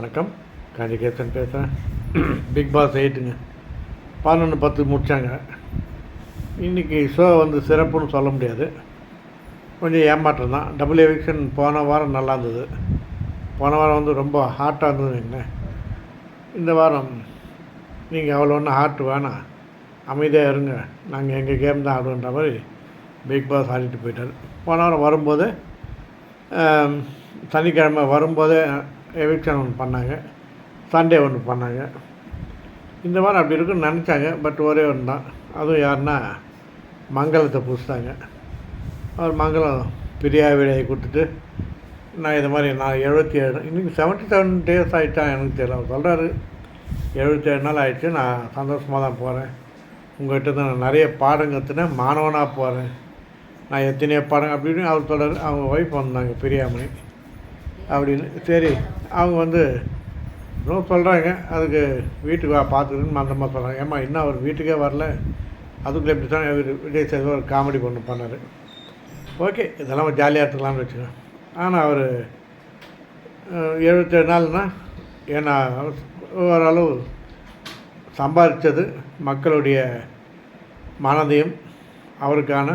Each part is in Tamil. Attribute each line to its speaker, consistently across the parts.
Speaker 1: வணக்கம். காஞ்சிகேசன் பேசுகிறேன் பிக் பாஸ் எயிட்டுங்க பதினொன்று பத்து முடித்தாங்க இன்றைக்கி ஷோ வந்து சிறப்புன்னு சொல்ல முடியாது. கொஞ்சம் ஏமாற்றம் தான். டபுள் எவிக்ஷன் போன வாரம் நல்லா இருந்தது. போன வாரம் வந்து ரொம்ப ஹாட்டாக இருந்ததுங்க இந்த வாரம் நீங்கள் அவ்வளோ ஒன்றும் ஹார்ட் வேணாம். அமைதியாக இருங்க. நாங்கள் எங்கள் கேம் தான் ஆடுவோன்ற மாதிரி பிக் பாஸ் ஆடிட்டு போயிட்டார். போன வாரம் வரும்போது சனிக்கிழமை வரும்போதே எவிக்ஷன் ஒன்று பண்ணாங்க. சண்டே ஒன்று பண்ணாங்க. இந்த மாதிரி அப்படி இருக்குன்னு நினச்சாங்க. பட் ஒரே ஒன்று தான். அதுவும் யாருன்னா மங்களத்தை பூசிட்டாங்க அவர் மங்களம் பிரியா விடையை கொடுத்துட்டு நான் இது மாதிரி நான் எழுபத்தி ஏழு இன்றைக்கி செவன்ட்டி செவன் டேஸ் ஆகிட்டா எனக்கு தெரியல. அவர் சொல்கிறாரு எழுபத்தி ஏழு நாள் ஆகிடுச்சு நான் சந்தோஷமாக தான் போகிறேன் உங்கள்கிட்ட தான் நான் நிறைய பாடம் கற்றுனேன் மாணவனாக போகிறேன் நான் எத்தனையோ பாடம் அப்படின்னு அவர் சொல்கிறார் அவங்க ஒய்ஃப் வந்தாங்க பிரியாமணி அப்படின்னு. சரி அவங்க வந்து இன்னும் சொல்கிறாங்க அதுக்கு வீட்டுக்கு வா பார்த்துக்கணுன்னு மந்தமாக சொல்கிறாங்க ஏம்மா இன்னும் அவர் வீட்டுக்கே வரல. அதுக்குள்ளே இப்படி தான் இவர் விஜய் சேதுபதி ஒரு காமெடி ஒன்று பண்ணார். ஓகே இதெல்லாம் ஜாலியாக எடுத்துக்கலாம்னு வச்சுக்கோங்க. ஆனால் அவர் எழுபத்தேழு நாள்னா ஏன்னா ஓரளவு சம்பாதிச்சது மக்களுடைய மனதையும் அவருக்கான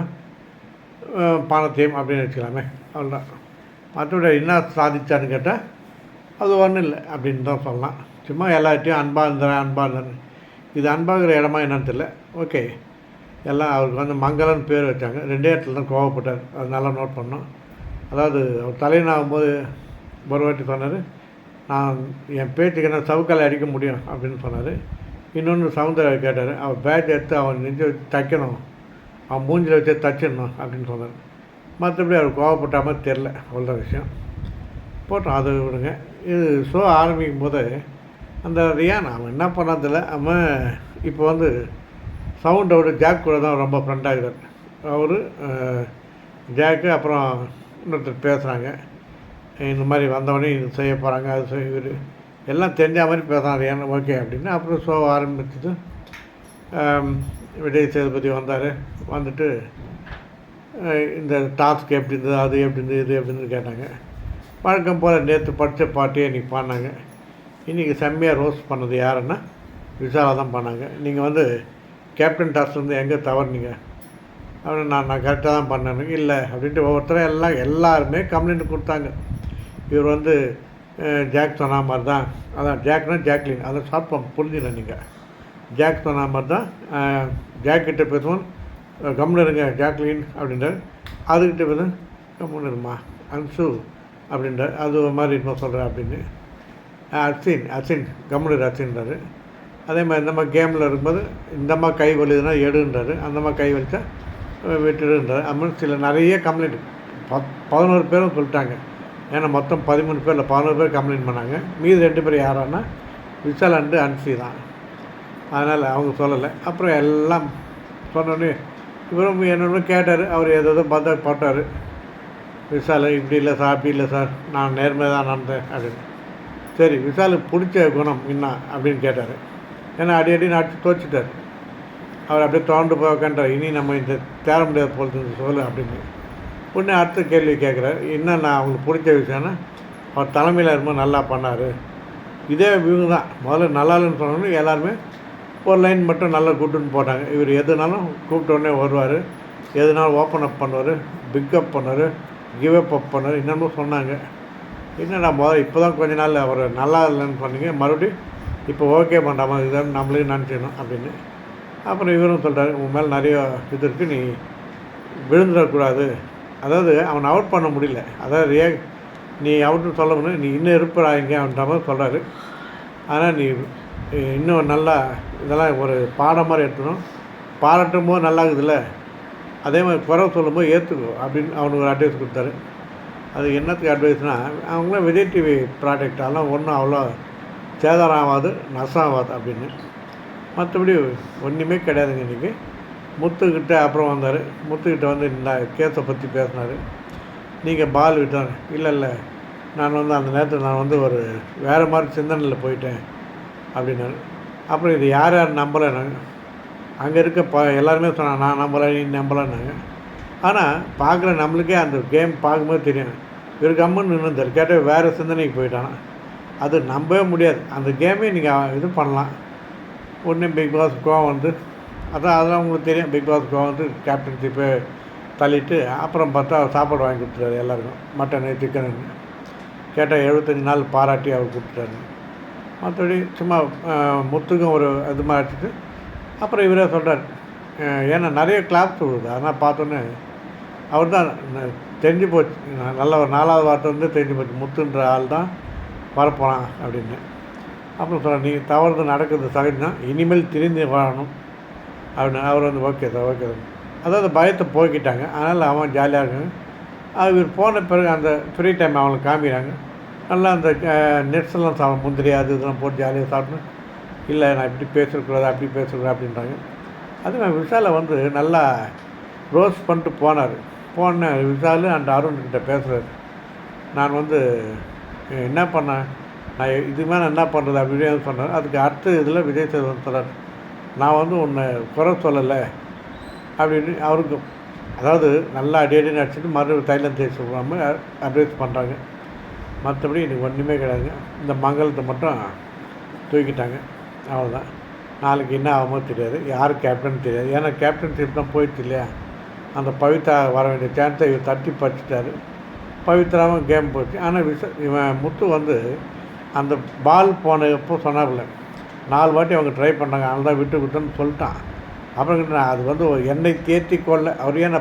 Speaker 1: பணத்தையும் அப்படின்னு வச்சுக்கலாமே. அவ்வளோதான் மற்றபடி என்ன சாதித்தான்னு கேட்டால் அது ஒன்றும் இல்லை அப்படின்னு தான் சொல்லலாம். சும்மா எல்லார்ட்டையும் அன்பாக இருந்தேன் அன்பாக இருந்தேன் இது அன்பாகிற இடமா என்னன்னு தெரியல. ஓகே. எல்லாம் அவருக்கு வந்து மங்களன் பேர் வச்சாங்க. ரெண்டே இடத்துல தான் கோவப்பட்டார். அது நல்லா நோட் பண்ணோம். அதாவது அவர் தலைவனாகும்போது ஒரு வாட்டி சொன்னார் நான் என் பேச்சுக்கு என்ன சவுக்கால் அடிக்க முடியும்? அப்படின்னு சொன்னார். இன்னொன்று சவுந்தர கேட்டார். அவர் பேட் எடுத்து அவன் நெஞ்சு வச்சு தைக்கணும். அவன் மூஞ்சில் வச்சு தச்சிடணும். அப்படின்னு சொன்னார். மற்றபடி அவர் கோவப்பட்ட மாதிரி தெரில அவ்வளோதான் விஷயம். போட்டோம் அதை விடுங்க. இது ஷோ ஆரம்பிக்கும் போது அந்த ரியான் அவன் என்ன பண்ணதில்ல அவன் இப்போ வந்து சவுண்டோட ஜாக் கூட தான் ரொம்ப ஃப்ரெண்டாகிறார் அவர் ஜாக்கு அப்புறம் இன்னொருத்தர் பேசுகிறாங்க இந்த மாதிரி வந்தவொடனே இது செய்ய போகிறாங்க அது செய்ய இவர் எல்லாம் தெரிஞ்ச மாதிரி பேசுகிறான் ரியான் ஓகே அப்படின்னு அப்புறம் ஷோ ஆரம்பிச்சது விஜய் சேதுபதி வந்தார். வந்துட்டு இந்த டாஸ்க் எப்படி இருந்தது அது எப்படி இருந்தது இது எப்படி இருந்தது கேட்டாங்க. வழக்கம் போல் நேற்று படித்த பாட்டியே இன்றைக்கி பாடினாங்க. இன்றைக்கி செம்மையாக ரோஸ் பண்ணது யாருன்னா விசாலா தான் பண்ணாங்க நீங்கள் வந்து கேப்டன் டாஸ்லேருந்து வந்து எங்கே தவறுனீங்க? அப்படின்னு நான் நான் கரெக்டாக தான் பண்ணேன்னு இல்லை அப்படின்ட்டு ஒவ்வொருத்தரும் எல்லாம் எல்லாருமே கம்ப்ளைண்ட் கொடுத்தாங்க. இவர் வந்து ஜாக் சொன்ன மாதிரி தான். அதான் ஜாக்னா ஜாக்லின் அதை ஷார்ட் ஃபார்ம் புரிஞ்சுல நீங்கள் ஜாக் சொன்ன மாதிரி தான் ஜாக்கிட்ட பேசுவோம். கம்முன்னு இருங்க ஜாக்லின் அப்படின்றார். அதுக்கிட்ட வந்து கம்முன்னு இருமா அன்சு அப்படின்றார். அது ஒரு மாதிரி இன்னும் சொல்கிறேன் அப்படின்னு. அசின் அசின் கம்முனு அசின்றாரு அதே மாதிரி இந்த கேமில் இருக்கும்போது இந்தம்மா கை வலிதுன்னா எடுன்றாரு. அந்தம்மா கை வலித்தா விட்டுடுன்றார் விட்டுடுன்றாரு. அப்படின்னு சில நிறைய கம்ப்ளைண்ட் பத் பதினோரு பேரும் சொல்லிட்டாங்க. ஏன்னா மொத்தம் பதிமூணு பேரில் பதினோரு பேர் கம்ப்ளைண்ட் பண்ணாங்க. மீது ரெண்டு பேர் யாரான்னா விசால் அண்டு அன்சி தான். அதனால் அவங்க சொல்லலை. அப்புறம் எல்லாம் சொன்னோன்னே இவரும் என்னென்னு கேட்டார் அவர் ஏதோ பார்த்தா போட்டார். விசால் இப்படி இல்லை சார் அப்படி இல்லை சார் நான் நேர்மையாக தான் நடந்தேன் அப்படின்னு. சரி விசாலுக்கு பிடிச்ச குணம் என்ன அப்படின்னு கேட்டார். ஏன்னா அடி அடி அடிச்சு தோச்சிட்டார். அவர் அப்படியே தோண்டு போய் உட்காண்டார் இனி நம்ம இந்த தேர முடியாத போல் சொல்லு அப்படின்னு. உடனே அடுத்த கேள்வி கேட்குறாரு என்ன நான் அவங்களுக்கு பிடிச்ச விஷயம்னா அவர் தலைமையில் இருக்கும்போது நல்லா பண்ணார். இதே இவங்க தான். முதல்ல நல்லா இல்லைன்னு சொன்னோன்னு எல்லாருமே ஒரு லைன் மட்டும் நல்லா கூட்டுன்னு போட்டாங்க. இவர் எதுனாலும் கூப்பிட்டோடனே வருவார். எதுனாலும் ஓப்பன் அப் பண்ணுவார் பிக்கப் பண்ணுவார் கிவ் அப் அப் பண்ணுவார். இன்னமும் சொன்னாங்க. என்னடா முதல்ல இப்போ தான் கொஞ்ச நாள் அவர் நல்லா இல்லைன்னு சொன்னீங்க. மறுபடியும் இப்போ ஓகே பண்ணாமல் இதுதான் நம்மளுக்கு நினச்சிடணும் அப்படின்னு. அப்புறம் இவரும் சொல்கிறாரு உன் மேலே நிறைய இது இருக்குது நீ விழுந்துடக்கூடாது. அதாவது அவனை அவுட் பண்ண முடியல. அதாவது ரியா நீ அவுட்னு சொல்ல முடியும் நீ இன்னும் இருப்படா இங்கே அப்படின்ற மாதிரி சொல்கிறாரு ஆனால் நீ இன்னும் நல்லா இதெல்லாம் ஒரு பாடம் மாதிரி எடுத்துக்கணும். பாராட்டும் போது நல்லா இருக்குதுல்ல அதே மாதிரி குறை சொல்லும்போது ஏற்றுக்கோ அப்படின்னு அவனுக்கு ஒரு அட்வைஸ் கொடுத்தாரு. அது என்னத்துக்கு அட்வைஸ்னால் அவங்களாம் விஜய் டிவி ப்ராடக்ட் அதெல்லாம் ஒன்றும் அவ்வளோ சேதாரம் ஆகாது நஷ்டம் ஆகாது அப்படின்னு. மற்றபடி ஒன்றுமே கிடையாதுங்க இன்றைக்கி முத்துக்கிட்ட அப்புறம் வந்தார். முத்துக்கிட்ட வந்து இந்த கேஸை பற்றி பேசினார். நீங்கள் பால் விட்டார் இல்லை இல்லை. நான் வந்து அந்த நேரத்தில் நான் வந்து ஒரு வேறு மாதிரி சிந்தனையில் போயிட்டேன் அப்படின்னாரு. அப்புறம் இது யார் யார் நம்பலைனாங்க அங்கே இருக்க ப எல்லாருமே சொன்னாங்க நான் நம்பலை நீ நம்பலைன்னாங்க ஆனால் பார்க்குற நம்மளுக்கே அந்த கேம் பார்க்கும்போது தெரியும். இவர் கம்மன் நின்றுந்தார் கேட்டால் வேறு சிந்தனைக்கு போயிட்டானா. அது நம்பவே முடியாது. அந்த கேமே நீங்கள் இது பண்ணலாம். உடனே பிக் பாஸ் கோவம் வந்து அதான் அதெல்லாம் உங்களுக்கு தெரியும். பிக் பாஸ் கோவம் வந்து கேப்டன்ஷிப்பை தள்ளிட்டு அப்புறம் பார்த்தா சாப்பாடு வாங்கி கொடுத்துட்டாரு எல்லாருக்கும். மட்டனு சிக்கனு கேட்டால் எழுபத்தஞ்சி நாள் பாராட்டி அவர் கொடுத்துட்டாரு. மற்றபடி சும்மா முத்துக்கும் ஒரு இது மாதிரி அப்புறம் இவரே சொல்கிறார் ஏன்னா நிறைய கிளாப்ஸ் விழுது அதனால் பார்த்தோன்னே அவர் தான் தெரிஞ்சு போச்சு. நல்ல ஒரு நாலாவது வார்த்தை வந்து தெரிஞ்சு போச்சு. முத்துன்ற ஆள் தான் வரப்போகிறான் அப்படின்னு. அப்புறம் சொல்கிறார் நீங்கள் தவறுது நடக்கிறது சகஜம் இனிமேல் திரிந்து வாழணும். அப்படின்னு அவர் வந்து ஓகே சார் ஓகே சார். அதாவது பயத்தை போய்கிட்டாங்க அதனால் அவன் ஜாலியாக இருக்காங்க. அவர் போன பிறகு அந்த ஃப்ரீ டைம் அவங்களுக்கு காமிக்கிறாங்க. நல்லா அந்த நெட்ஸ் எல்லாம் சாப்பிட முந்திரி அது இதெல்லாம் போட்டு ஜாலியாக சாப்பிட்டு இல்லை நான் இப்படி பேசக்கூடாது அப்படி பேசக்கூடாது அப்படின்றாங்க. அது நான் விஷாலை வந்து நல்லா ரோஸ் பண்ணிட்டு போனார். போன விஷால் அண்ட் அருண் பேசுகிறார் பேசுகிறாரு நான் வந்து என்ன பண்ணேன் நான் இது மேலே என்ன பண்ணுறது அப்படின்னு சொன்னார். அதுக்கு அடுத்த இதில் விஜய் சேதுபதி சொல்கிறார் நான் வந்து உன்னை குறை சொல்லலை அப்படின்னு அவருக்கு அதாவது நல்லா அடி அடி நடிச்சிட்டு மறுபடியும் தைலம் தேய்ச்சி விடாமல் அட்வைஸ் பண்ணுறாங்க மற்றபடி எனக்கு ஒன்றுமே கிடையாதுங்க இந்த மங்களத்தை மட்டும் தூக்கிட்டாங்க. அவ்வளோதான் நாளைக்கு என்ன ஆகுமோ தெரியாது. யார் கேப்டன் தெரியாது. ஏன்னா கேப்டன்ஷிப் தான் போயிடுச்சு இல்லையா? அந்த பவித்ரா வர வேண்டிய சான்ஸை இவர் தட்டி பறிச்சிட்டாரு. பவித்ராவும் கேம் போச்சு. ஆனால் விஷ இவன் முத்து வந்து அந்த பால் போனப்போ சொன்னாப்புல நாலு வாட்டி அவங்க ட்ரை பண்ணாங்க. அவன் தான் விட்டு விட்டுன்னு சொல்லிட்டான். அப்புறம் நான் அது வந்து என்னை எண்ணெய் கொள்ள அவர் ஏன்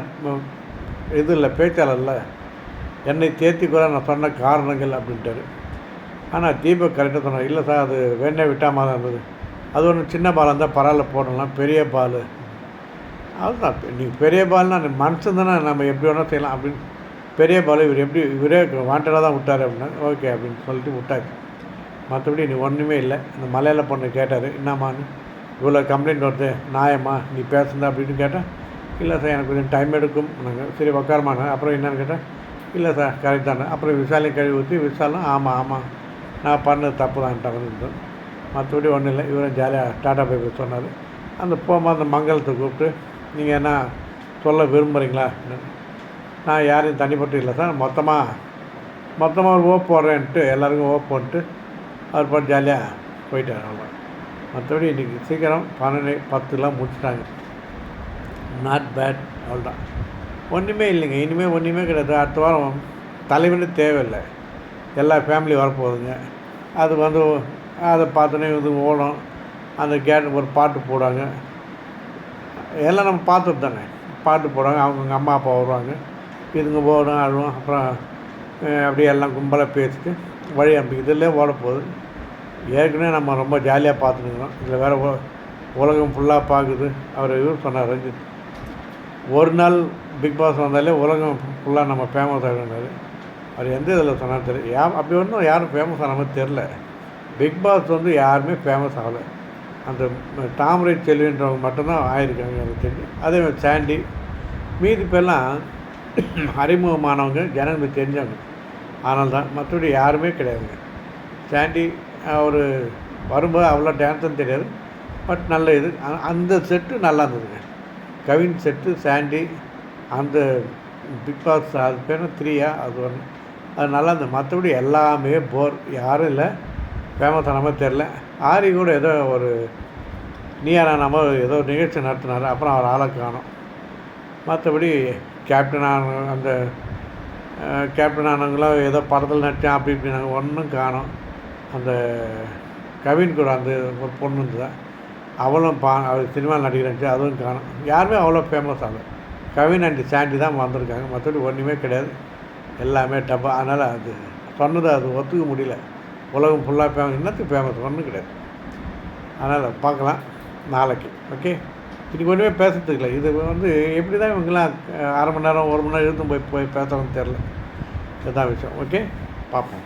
Speaker 1: இது இல்லை பேச்சாளர் என்னை தேர்த்திக்கூட கொள்ள நான் சொன்ன காரணங்கள் அப்படின்ட்டாரு. ஆனால் தீபக் கரெக்டாக சொன்னார் இல்லை சார் அது வேணே விட்டாமல் தான் இருந்தது. அது ஒன்று சின்ன பால் இருந்தால் பரவாயில்ல போடலாம் பெரிய பால். அதுதான் நீ பெரிய பால்னால் மனுஷன் தானே நம்ம எப்படி வேணால் செய்யலாம் அப்படின்னு. பெரிய பால் இவர் எப்படி இவரே வாண்டடாக தான் விட்டார் அப்படின்னா ஓகே அப்படின்னு சொல்லிட்டு விட்டாச்சு. மற்றபடி நீ ஒன்றுமே இல்லை. இந்த மலையாள பொண்ணு கேட்டார் என்னம்மான்னு இவ்வளோ கம்ப்ளைண்ட் வருது நாயம்மா நீ பேசுனா அப்படின்னு கேட்டேன் இல்லை சார் எனக்கு கொஞ்சம் டைம் எடுக்கும். நாங்கள் சரி உட்காரமானேன் அப்புறம் என்னன்னு கேட்டேன் இல்லை சார் கரெக்ட் தானே. அப்புறம் விசாலையும் கழுவி ஊற்றி விசாலம் ஆமாம் ஆமாம் நான் பண்ணது தப்பு தான்ட்டாங்க மற்றபடி ஒன்றும் இல்லை. இவரும் ஜாலியாக டாடா பை சொன்னார். அந்த போகும்போது அந்த மங்களத்தை கூப்பிட்டு நீங்கள் என்ன சொல்ல விரும்புகிறீங்களா நான் யாரையும் தனிப்பட்டு இல்லை சார். மொத்தமாக மொத்தமாக ஒரு ஓப் போடுறேன்ட்டு எல்லாருக்கும் ஓப் போட்டு அவர் பாட்டு ஜாலியாக போயிட்டார் அவ்வளோ மற்றபடி இன்றைக்கி சீக்கிரம் பன்னெண்டு பத்துலாம் முடிச்சிட்டாங்க. நாட் பேட் அவ்வளோதான் ஒன்றுமே இல்லைங்க. இனிமேல் ஒன்றுமே கிடையாது. அடுத்த வாரம் தலைவனே தேவையில்லை. எல்லா ஃபேமிலி வரப்போகுதுங்க. அது வந்து அதை பார்த்தோன்னே இது ஓடும். அந்த கேட் ஒரு பாட்டு போடுவாங்க. எல்லாம் நம்ம பார்த்துட்டு தானே. பாட்டு போடுவாங்க. அவங்கவுங்க அம்மா அப்பா வருவாங்க. இதுங்க ஓடும் அழுவோம். அப்புறம் அப்படியே எல்லாம் கும்பலாக பேசிட்டு வழி அனுப்பி இதிலே ஓட போகுது ஏற்கனவே நம்ம ரொம்ப ஜாலியாக பார்த்துருக்குறோம் இதில் வேறு உலகம் ஃபுல்லாக பார்க்குது. அவர் இவர் சொன்னார் ரஞ்சித். ஒரு நாள் பிக் பாஸ் வந்தாலே உலகம் ஃபுல்லாக நம்ம ஃபேமஸ் ஆகிடுனாரு அவர் எந்த இதில் சொன்னாலும் தெரியல யா அப்படி ஒன்றும் யாரும் ஃபேமஸ் ஆன மாதிரி தெரில பிக் பாஸ் வந்து யாருமே ஃபேமஸ் ஆகலை. அந்த தாமரை செல்வின்றவங்க மட்டும்தான் ஆயிருக்காங்க எனக்கு தெரிஞ்சு. அதே மாதிரி சாண்டி மீதி பேர்லாம் அறிமுகமானவங்க ஜனங்களுக்கு தெரிஞ்சவங்க. ஆனால் தான் மற்றபடி யாருமே கிடையாதுங்க. சாண்டி அவர் வரும்போது அவ்வளோ டான்ஸும் தெரியாது. பட் நல்ல இது. அந்த செட்டு நல்லா இருந்ததுங்க. கவின் செட்டு சாண்டி அந்த பிக் பாஸ் அது பேர் த்ரீயா அது ஒன்று அது நல்லா இருந்தது. மற்றபடி எல்லாமே போர். யாரும் இல்லை. ஃபேமஸ் தெரில ஆரி கூட ஏதோ ஒரு நீயாரா நம்ம ஏதோ ஒரு நிகழ்ச்சி நடத்தினார். அப்புறம் அவர் ஆளை காணும். மற்றபடி கேப்டனான அந்த அஹ், கேப்டன் ஆனவங்களாம் ஏதோ படத்தில் நடித்தேன் அப்படி இப்படி நாங்கள் ஒன்றும் காணும். அந்த கவின் கூட அந்த ஒரு பொண்ணு இருந்ததா? அவளும் பா அவள் சினிமா நடிக்கிறேன்ச்சு அதுவும் காணும். யாருமே அவ்வளோ ஃபேமஸ் ஆகல. கவின் அண்ட் சாண்டி தான் வந்திருக்காங்க. மற்றபடி ஒன்றுமே கிடையாது. எல்லாமே டப்பா அதனால் அது சொன்னது அது ஒத்துக்க முடியல. உலகம் ஃபுல்லாக ஃபேமஸ் என்னத்துக்கு ஃபேமஸ் ஒன்றும் கிடையாது. அதனால் பார்க்கலாம் நாளைக்கு. ஓகே இதுக்கு ஒன்றுமே பேசுறதுக்கு இல்லை. இது வந்து எப்படி தான் இவங்கெல்லாம் அரை மணி நேரம் ஒரு மணி நேரம் இழுத்து போய் போய் பேசுகிறோன்னு தெரில இதுதான் விஷயம். ஓகே பார்ப்போம்.